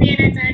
प्रेरणाचा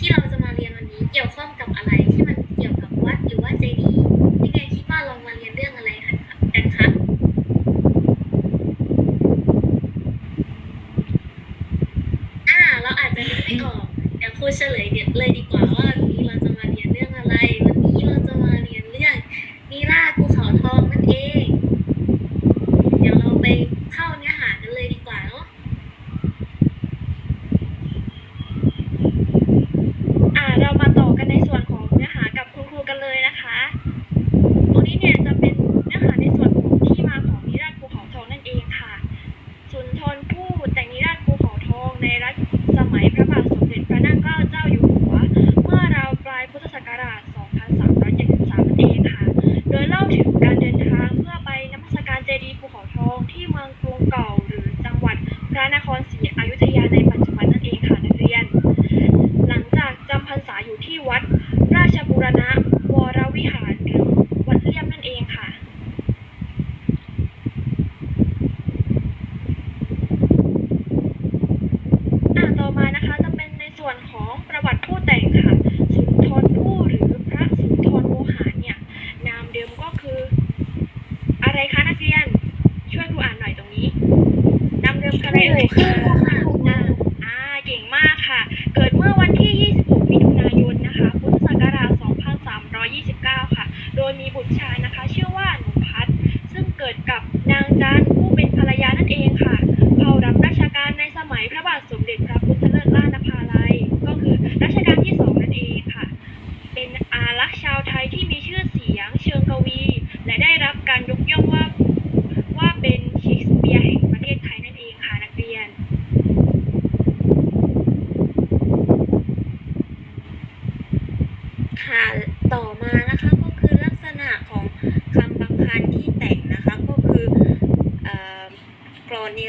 ที่เราจะมาเรียนวันนี้เกี่ยวข้องกับอะไรที่มันเกี่ยวกับวัดหรือว่าใจดี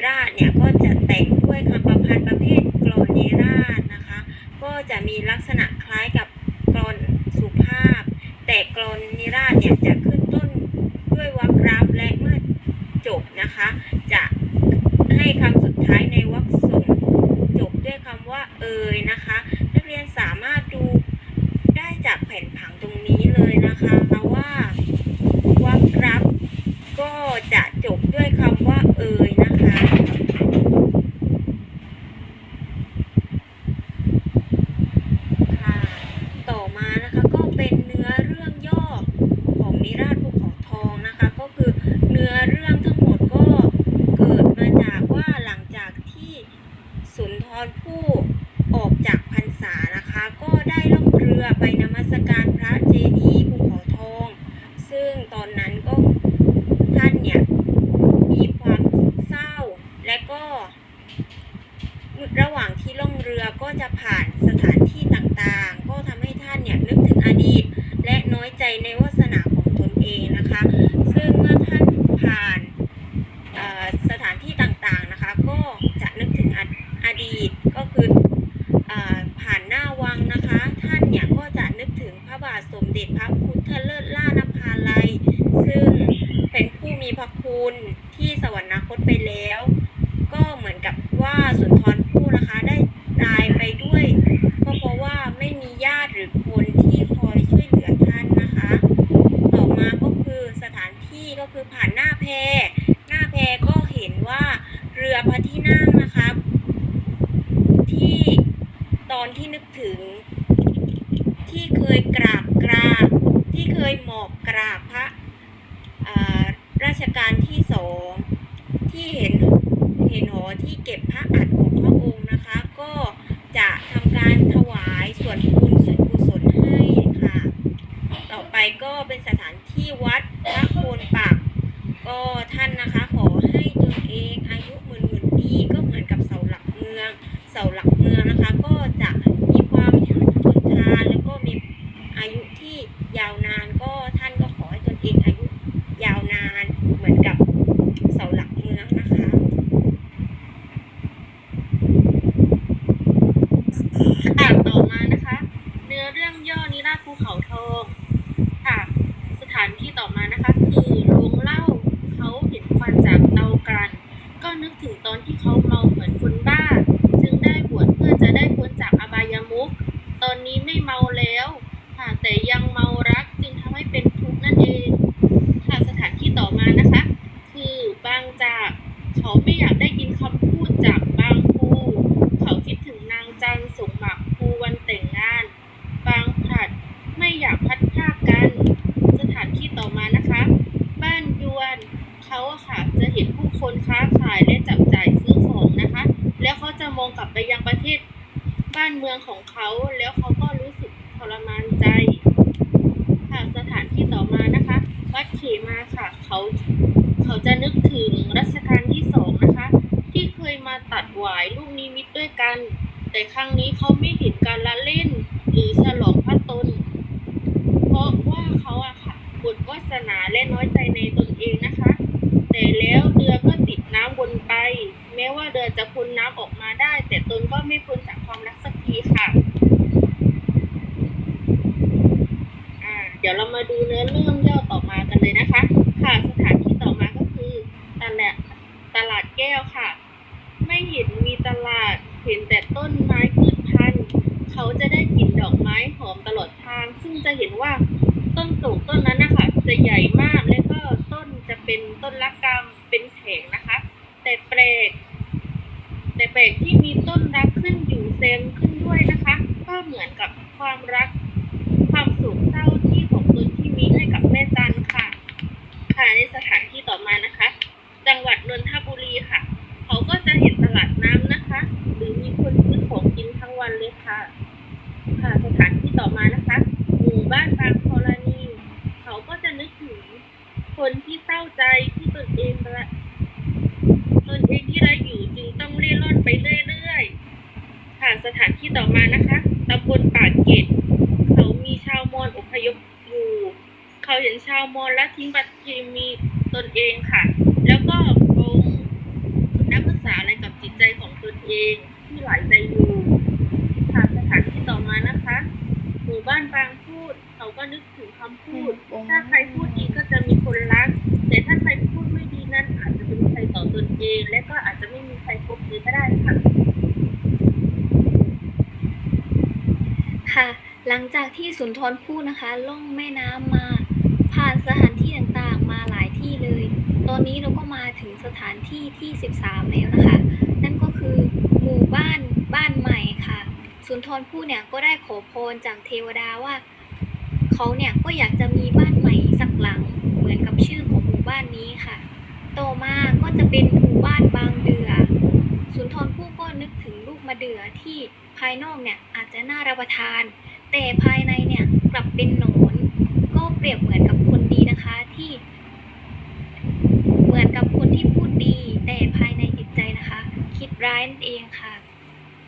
ราชเนี่ยก็จะแต่งด้วยคำประพันธ์ประเภทกรอนเนราชนะคะ ก็จะมีลักษณะคล้ายกับกรอนสุภาพ แต่กรอนเนราชเนี่ยจะขึ้นต้นด้วยวรรครับและเมื่อจบนะคะ จะให้คำสุดท้ายในวรรคสงจบด้วยคำว่าเอยนะคะ นักเรียนสามารถดูได้จากแผ่นผังตรงนี้เลยนะคะว่าวรรครับก็จะจบด้วยคำ สการพระเจดีย์ พระบาทสมเด็จพระพุทธเลิศ ปาก ก็ท่านนะคะขอให้ตนเองอายุหมื่นหมื่นปีก็เหมือนกับเสาหลักเมือง เสาหลักเมืองนะคะ ก็จะมีความทนทานแล้วก็มีอายุที่ยาวนานก็ท่านก็ขอให้ตนเองอายุยาวนานเหมือนกับเสาหลักเมืองนะคะค่ะต่อมานะคะ เนื้อเรื่องย่อนิราภูเขาทองานที่ต่อมานะคะคือโรงเหล้าเขาเห็นควันจากเตากลั่นก็นึกถึงตอนที่เขาเมาเหมือนคนบ้า จึงได้บวชเพื่อจะได้พ้นจากอบายมุขตอนนี้ไม่เมาแล้วค่ะแต่ยังเมารักจึงทำให้เป็นทุกข์นั่นเองค่ะสถานที่ต่อมานะคะ คือบางจากเขาไม่อยากได้ยินคำพูดจากบางภูเขาคิดถึงนางจันทร์สงหมักภูวันแต่งงาน บางผลัดไม่อยากพัดพรากกัน สถานที่ต่อมานะคะ บ้านยวนเขาอะค่ะจะเห็นผู้คนค้าขายและจับจ่ายซื้อของนะคะ แล้วเขาจะมองกลับไปยังประเทศบ้านเมืองของเขา แล้วเขาก็รู้สึกทรมานใจ ค่ะสถานที่ต่อมานะคะ วัดเขมาค่ะ เขาเขาจะนึกถึง รัชกาลที่สองนะคะ ที่เคยมาตัดหวายลูกนิมิตด้วยกัน แต่ครั้งนี้เขาไม่เห็นการละเล่น หรือฉลองพระตน เพราะว่าเขาอะค่ะบดวาสนาและน้อยใจในตนเองนะคะ แต่แล้วเรือก็ติดน้ำวนไป แม้ว่าเรือจะพ้นน้ำออกมาได้ แต่ตนก็ไม่พ้นจากความรักสักทีค่ะอ่าเดี๋ยวเรามาดูเนื้อเรื่องย่อต่อมากันเลยนะคะ ค่ะสถานที่ต่อมาก็คือตลาดตลาดแก้วค่ะ ไม่เห็นมีตลาด เห็นแต่ต้นไม้พืชพันธุ์ เขาจะได้กลิ่นดอกไม้หอมตลอดทาง ซึ่งจะเห็นว่าต้นสูงต้นนั้นนะคะจะใหญ่มากและก็ต้นจะเป็นต้นละกำเป็นแผงนะคะ แต่แปลก แต่แปลกที่มีต้นรักขึ้นอยู่เซมขึ้นด้วยนะคะ กับความรัก ความโศกเศร้าที่ของตนที่มีให้กับแม่จันค่ะ ค่ะในสถานที่ต่อมานะคะ จังหวัดนนทบุรีค่ะ เขาก็จะเห็นตลาดน้ำนะคะ หรือมีคนซื้อของกินทั้งวันเลยค่ะ ค่ะสถานที่ต่อมานะคะ หมู่บ้านบางธรณีเขาก็จะนึกถึงคนที่เศร้าใจที่ตนเองละตนเองที่ไรอยู่จึงต้องเล่ร่อนไปเรื่อยๆ ค่ะสถานที่ต่อมานะคะ ตำบลปากเกร็ดเขามีชาวมอญอพยพอยู่ เขาเห็นชาวมอญละทิ้งบัตรเคมีตนเองค่ะ แล้วก็ปรงนักศึกษาอะไรกับจิตใจของตนเองที่หลายใจอยู่ค่ะสถานที่ต่อมานะคะหมู่บ้านบางพูด เขาก็นึกถึงคำพูด ถ้าใครพูดดีก็จะมีคนรัก แต่ถ้าใครพูดไม่ดีนั้นอาจจะเป็นใครต่อตนเอง และก็อาจจะไม่มีใครพบเลยก็ได้ค่ะ ค่ะ หลังจากที่สุนทรภู่นะคะ ล่องแม่น้ำมาผ่านสถานที่ต่างๆ มาหลายที่เลย ตอนนี้เราก็มาถึงสถานที่ที่ 13 แล้วนะคะ นั่นก็คือหมู่บ้านบ้านใหม่ค่ะ สุนทรภู่เนี่ยก็ได้ขอพรจากเทวดาว่า เขาเนี่ยก็อยากจะมีบ้านใหม่สักหลังเหมือนกับชื่อของหมู่บ้านนี้ค่ะ ต่อมาก็จะเป็นหมู่บ้านบางเดือ สุนทรภู่ก็นึกถึงลูกมะเดื่อที่ภายนอกเนี่ยอาจจะน่ารับประทาน แต่ภายในเนี่ยกลับเป็นหนอนก็เปรียบเหมือนกับคนดีนะคะที่ เหมือนกับคนที่พูดดี แต่ภายในจิตใจนะคะ คิดร้ายนั่นเองค่ะ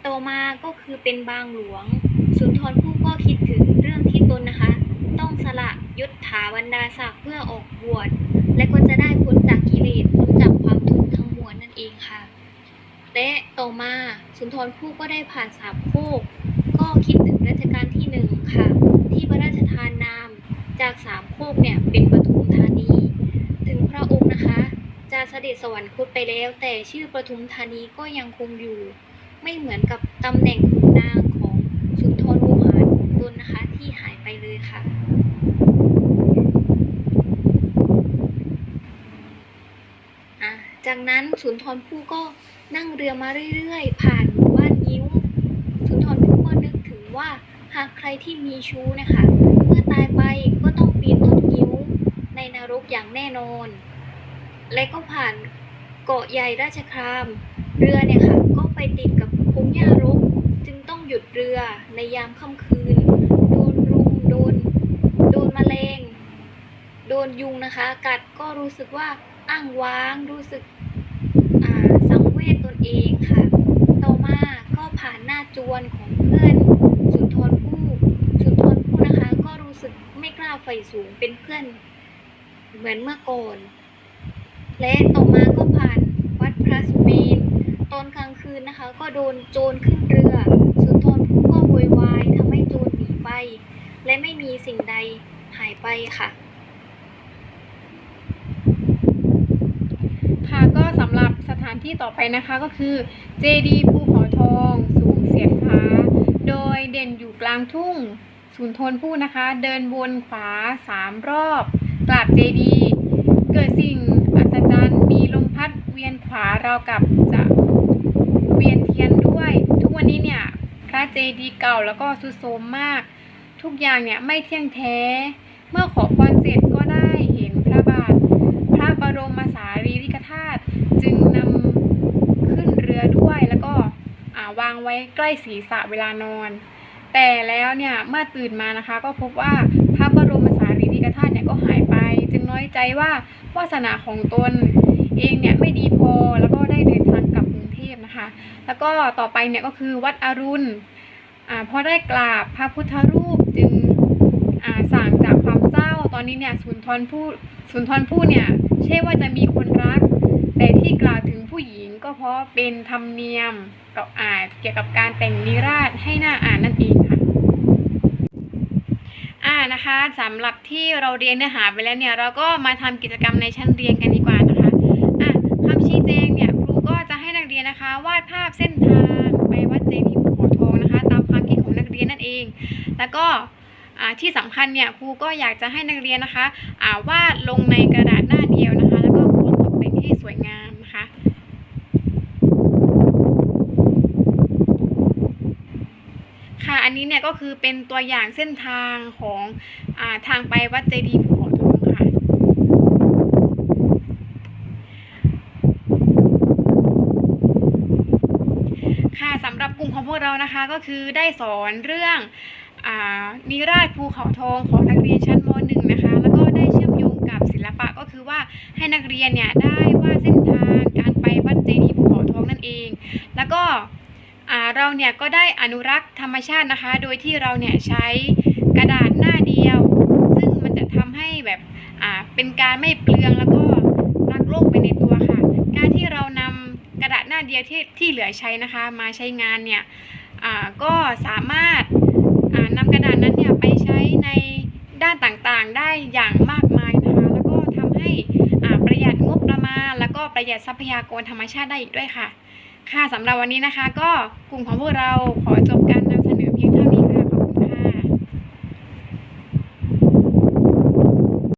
ต่อมาก็คือเป็นบางหลวง สุนทรภู่ก็คิดถึงเรื่องที่ตนนะคะ ต้องสละยศถาบรรดาศักดิ์เพื่อออกบวชและก็จะได้พ้นจากกิเลสพ้นจากความทุกข์ทั้งมวลนั่นเองค่ะและต่อมาสุนทรภู่ก็ได้ผ่านสามโคกก็คิดถึงรัชกาลที่หนึ่งค่ะ ที่พระราชทานนาม จากสามโคกเนี่ยเป็นปทุมธานี ถึงพระองค์นะคะ จะเสด็จสวรรคตไปแล้ว แต่ชื่อปทุมธานีก็ยังคงอยู่ ไม่เหมือนกับตำแหน่งขุนนางของสุนทรภูหารของตนนะคะที่หายไปเลยค่ะจากนั้นสุนทรภู่ก็นั่งเรือมาเรื่อยๆ ผ่านหมู่บ้านยิ้ว สุนทรภู่ก็นึกถึงว่าหากใครที่มีชู้นะคะ เมื่อตายไป รกอย่างแน่นอน และก็ผ่านเกาะใหญ่ราชคราม เรือเนี่ยค่ะก็ไปติดกับพงหญ้ารก จึงต้องหยุดเรือในยามค่ำคืน โดนรุมโดน โดนมแมลง โดนยุงนะคะ กัดก็รู้สึกว่าอ้างว้างรู้สึกอ่าสังเวชตนเองค่ะ ต่อมาก็ผ่านหน้าจวนของเพื่อนสุนทรภู่สุนทรภู่นะคะ ก็รู้สึกไม่กล้าไฟสูงเป็นเพื่อน เหมือนเมื่อก่อน และต่อมาก็ผ่านวัดพระสุเมนตอนกลางคืนนะคะ ก็โดนโจรขึ้นเรือ สุนทรภู่ก็โวยวายทำให้โจรหนีไป และไม่มีสิ่งใดหายไปค่ะ ค่ะก็สำหรับสถานที่ต่อไปนะคะก็คือเจดีภูเขาทองสูงเสียดฟ้า โดยเด่นอยู่กลางทุ่งสุนทรภู่นะคะ เดินวนขวาสามรอบ กราบเจดี เกิดสิ่งอัศจรรย์มีลมพัดเวียนขวาเรากับจะเวียนเทียนด้วย ทุกวันนี้เนี่ยพระเจดีเก่าแล้วก็ทรุดโทมมาก ทุกอย่างเนี่ยไม่เที่ยงแท้ เมื่อขอพรเสร็จก็ได้เห็นพระบาท พระบรมสารีริกธาตุจึงนำขึ้นเรือด้วยแล้วก็วางไว้ใกล้ศีรษะเวลานอน แต่แล้วเนี่ยเมื่อตื่นมานะคะก็พบว่า อยใจว่าวาสนาของตนเองเนี่ยไม่ดีพอแล้วก็ได้เดินทางกลับกรุงเทพนะคะ แล้วก็ต่อไปเนี่ยก็คือวัดอรุณอ่าพอได้กราบพระพุทธรูปจึงอ่าสั่งจากความเศร้าตอนนี้เนี่ยสุนทรภู่สุนทรภู่เนี่ยใช่ว่าจะมีคนรัก แต่ที่กล่าวถึงผู้หญิงก็เพราะเป็นธรรมเนียมกับอ่าเกี่ยวกับการแต่งนิราศให้หน้าอ่านนั่นเองค่ะ นะคะสำหรับที่เราเรียนเนื้อหาไปแล้วเนี่ยเราก็มาทำกิจกรรมในชั้นเรียนกันดีกว่านะคะอะคำชี้แจงเนี่ยครูก็จะให้นักเรียนนะคะ วาดภาพเส้นทางไปวัดเจดีย์ภูเขาทองนะคะ ตามความคิดของนักเรียนนั่นเอง แล้วก็อ่าที่สำคัญเนี่ยครูก็อยากจะให้นักเรียนนะคะอ่าวาดลงในกระดาษหน้าเดียวนะคะ แล้วก็พร้อมตกแต่งให้สวยงามนะคะ ค่ะ อันนี้เนี่ยก็คือเป็นตัวอย่างเส้นทางของอาทางไปวัดเจดีย์ภูเขาทองค่ะ ค่ะสำหรับกลุ่มของพวกเรานะคะก็คือได้สอนเรื่องอนิราชภูเขาทองของนักเรียนชั้นม .1 นะคะ แล้วก็ได้เชื่อมโยงกับศิลปะก็คือว่าให้นักเรียนเนี่ยได้วาดเส้นทางการไปวัดเจดีย์ภูเขาทองนั่นเอง แล้วก็ เราเนี่ยก็ได้อนุรักษ์ธรรมชาตินะคะ โดยที่เราเนี่ยใช้กระดาษหน้าเดียว ซึ่งมันจะทำให้แบบเป็นการไม่เปลืองแล้วก็รักโลกไปในตัวค่ะ การที่เรานำกระดาษหน้าเดียวที่ที่เหลือใช้นะคะ มาใช้งานเนี่ยก็สามารถอ่านำกระดาษนั้นเนี่ยไปใช้ในด้านต่างๆ ได้อย่างมากมายนะคะ แล้วก็ทำให้ประหยัดงบประมาณ แล้วก็ประหยัดทรัพยากรธรรมชาติได้อีกด้วยค่ะ ค่ะสำหรับวันนี้นะคะ ก็กลุ่มของพวกเราขอจบการนำ